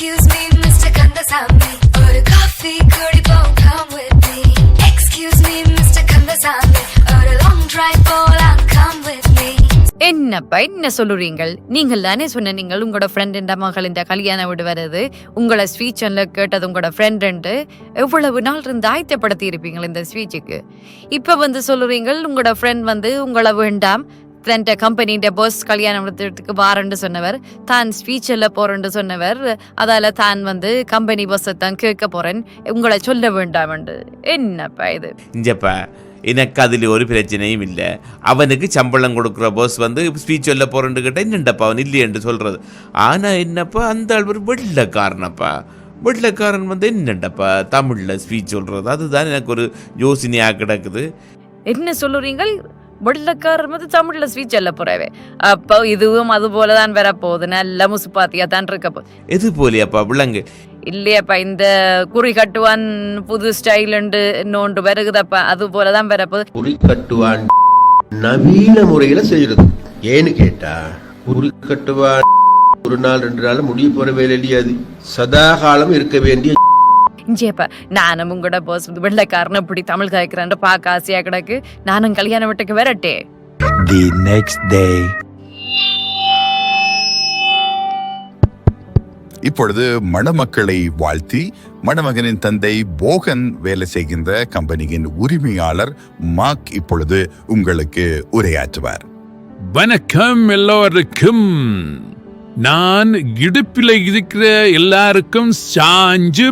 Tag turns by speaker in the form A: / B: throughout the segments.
A: Excuse me, Mr. Kandasamy. ஒரு coffee குடிப்போம் come with me. Excuse me, Mr. Kandasamy. ஒரு long drive போலாம் come with me.
B: என்னப்பா என்ன சொல்லுறீங்கள் நீங்கள் தானே சொன்ன நீங்கள் உங்களோட ஃப்ரெண்ட் இந்த மகள் இந்த கல்யாணம் விடு வருது உங்களை ஸ்பீச்சன்ல கேட்டது உங்களோட ஃப்ரெண்டு எவ்வளவு நாள் இருந்து ஆயத்தப்படுத்தி இருப்பீங்கள் இந்த ஸ்பீச்சுக்கு இப்போ வந்து சொல்லுறீங்கள் உங்களோட ஃப்ரெண்ட் வந்து உங்களை வேண்டாம் தன் கம்பெனின்ற பாஸ் கல்யாணம் நடத்துறதுக்கு வாரன்னு சொன்னவர். தான் ஸ்பீச்சில் போறேன்னு சொன்னவர். அதால தான் வந்து கம்பெனி பஸ்ஸை தான் கேட்க போறேன். உங்களை சொல்ல வேண்டாம் என்னப்பா இது?
C: இஞ்சப்பா எனக்கு அதில் ஒரு பிரச்சனையும் இல்லை. அவனுக்கு சம்பளம் கொடுக்குற போஸ் வந்து ஸ்பீச் சொல்ல போகிறேன்னு கேட்டால் என்னண்டப்பா அவன் இல்லையென்று சொல்கிறது ஆனால் என்னப்பா அந்த ஆள் ஒரு வெள்ளக்காரனப்பா. வெள்ளக்காரன் வந்து என்னண்டப்பா தமிழில் ஸ்பீச் சொல்கிறது அதுதான் எனக்கு ஒரு யோசனையாக கிடக்குது.
B: என்ன சொல்லுறீங்கள்? வெள்ளக்காரர் வந்து தமிழ்ல ஸ்பீச் சொல்ல போறவே. அப்போ இதுவும் அது போல தான் வரப்போகுது. நல்ல முசுப்பாத்தியா தான் இருக்க போகுது.
C: எது போலியாப்பா விலங்கு?
B: இல்லையாப்பா இந்த குறி கட்டுவான் புது ஸ்டைல் இன்னொன்று வருகுதப்பா அது போல தான் வரப்போகுது.
D: குறி கட்டுவான் நவீன முறையில செய்யறது ஏன்னு கேட்டா குறி கட்டுவான் ஒரு நாள் ரெண்டு நாள் முடிய போற வேலை இல்லையா அது? சதா காலம் இருக்க வேண்டிய
B: இஞ்சியப்பா நானும் உங்களோட போஸ் வெள்ளைக்காரன் இப்படி தமிழ் காய்க்கிறேன் பார்க்க ஆசையா கிடக்கு. நானும் கல்யாண வீட்டுக்கு வரட்டே.
E: The next day.
F: இப்பொழுது மணமக்களை வாழ்த்தி மணமகனின் தந்தை போகன் வேலை செய்கின்ற கம்பெனியின் உரிமையாளர் மார்க் இப்பொழுது உங்களுக்கு உரையாற்றுவார்.
G: வணக்கம் எல்லோருக்கும். நான் இடுப்பில் இருக்கிற எல்லாருக்கும் சாஞ்சு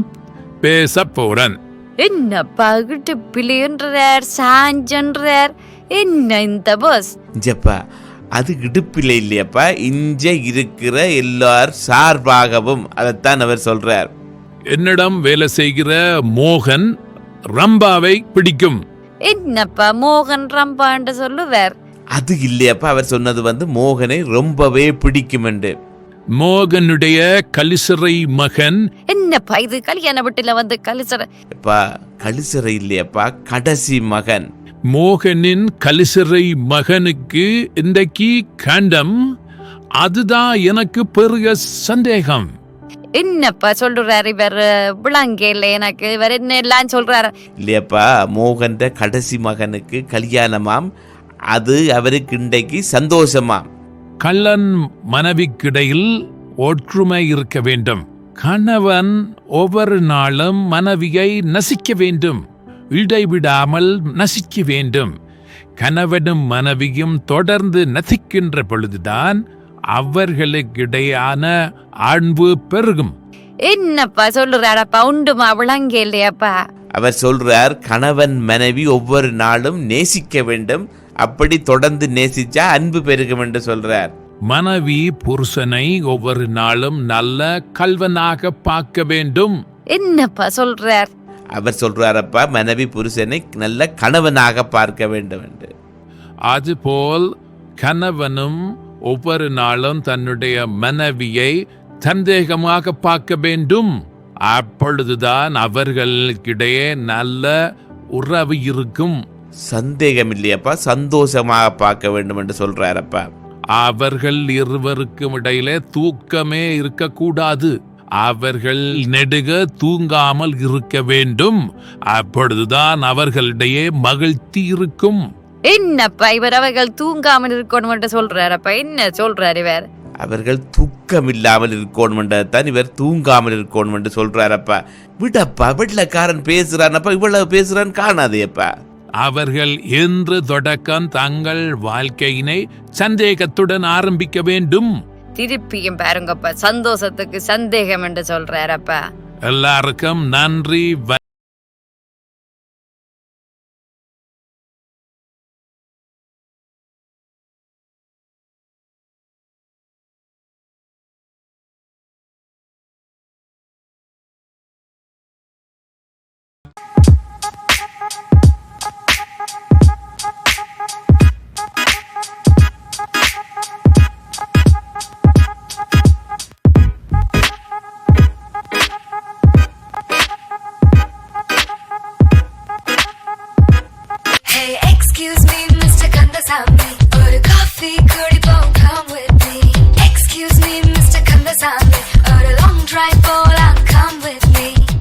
G: பேச போறேன்
B: என்னப்பா கிட்டு பிள்ளைன்றார் சாஞ்சன்றார் என்ன இந்த போஸ்
C: இஞ்சப்பா அது இடுப்பில் இல்லையப்பா. இஞ்ச இருக்கிற எல்லார் சார்பாகவும் அதைத்தான் அவர் சொல்றார்.
G: என்னிடம் வேலை செய்கிற மோகன் ரம்பாவை பிடிக்கும்.
B: என்னப்பா மோகன் ரம்பான்னு சொல்லுவார்?
C: அது இல்லையப்பா அவர் சொன்னது வந்து மோகனை ரொம்பவே பிடிக்கும் என்று
G: மோகனுடைய கலிசறை மகன்.
B: என்னப்பா இது கல்யாண வீட்டுல வந்து கலிசர
C: அப்பா கலிசரை இல்லையப்பா கடைசி மகன்.
G: மோகனின் கலிசறை மகனுக்கு இன்றைக்கு கண்டம். அதுதான் எனக்கு பெரிய சந்தேகம்.
B: என்னப்பா சொல்றாரு இவர்? விளங்கல எனக்கு. இவர் என்ன எல்லாம் சொல்றாரு.
C: இல்லையப்பா மோகன்ற கடைசி மகனுக்கு கல்யாணமாம். அது அவருக்கு இன்றைக்கு சந்தோஷமாம்.
G: கள்ளன் மனைவிக்கிடையில் ஒற்றுமை இருக்க வேண்டும். கணவன் ஒவ்வொரு நாளும் மனைவியை நசிக்க வேண்டும். இடைவிடாமல் நசிக்க வேண்டும். கணவனும் மனைவியும் தொடர்ந்து நசிக்கின்ற பொழுதுதான் அவர்களுக்கிடையான அன்பு பெருகும்.
B: என்னப்பா சொல்லுறாரப்பா? உண்டுமா விளங்க இல்லையாப்பா?
C: அவர் சொல்றார் கணவன் மனைவி ஒவ்வொரு நாளும் நேசிக்க வேண்டும். அப்படி தொடர்ந்து நேசிச்சா அன்பு பெருகும் என்று சொல்றார்.
G: மனைவி புருஷனை ஒவ்வொரு நாளும் நல்ல கல்வனாக பார்க்க வேண்டும்.
B: என்னப்பா சொல்றார்?
C: அவர் சொல்றாரப்பா மனைவி புருஷனை நல்ல கணவனாக பார்க்க வேண்டும் என்று.
G: அதுபோல் கணவனும் ஒவ்வொரு நாளும் தன்னுடைய மனைவியை சந்தேகமாக பார்க்க வேண்டும். அப்பொழுதுதான் அவர்களுக்கிடையே நல்ல உறவு இருக்கும்.
C: சந்தேகம் இல்லையப்பா சந்தோஷமாக பார்க்க வேண்டும் என்று சொல்றாரப்பா.
G: அவர்கள் இருவருக்கும் இடையிலே தூக்கமே இருக்கக்கூடாது. அவர்கள் நெடுக தூங்காமல் இருக்க வேண்டும். அப்பொழுதுதான் அவர்களிடையே மகிழ்ச்சி இருக்கும்.
B: என்னப்பா இவர் அவர்கள் தூங்காமல் இருக்கணும் சொல்றாரப்பா? என்ன சொல்றாரு இவர்?
C: அவர்கள் தூக்கம் இல்லாமல் இருக்கணும்ன்றதான் இவர் தூங்காமல் இருக்கணும் என்று சொல்றாரப்பா. விடப்பா வெள்ளக்காரன் பேசுறானப்பா இவ்வளவு பேசுறான் காணாதேப்பா.
G: அவர்கள் என்று தொடக்கம் தங்கள் வாழ்க்கையினை சந்தேகத்துடன் ஆரம்பிக்க வேண்டும்.
B: திருப்பியும் பாருங்கப்பா சந்தோஷத்துக்கு சந்தேகம் என்று சொல்றாரப்பா
G: எல்லாருக்கும் நன்றி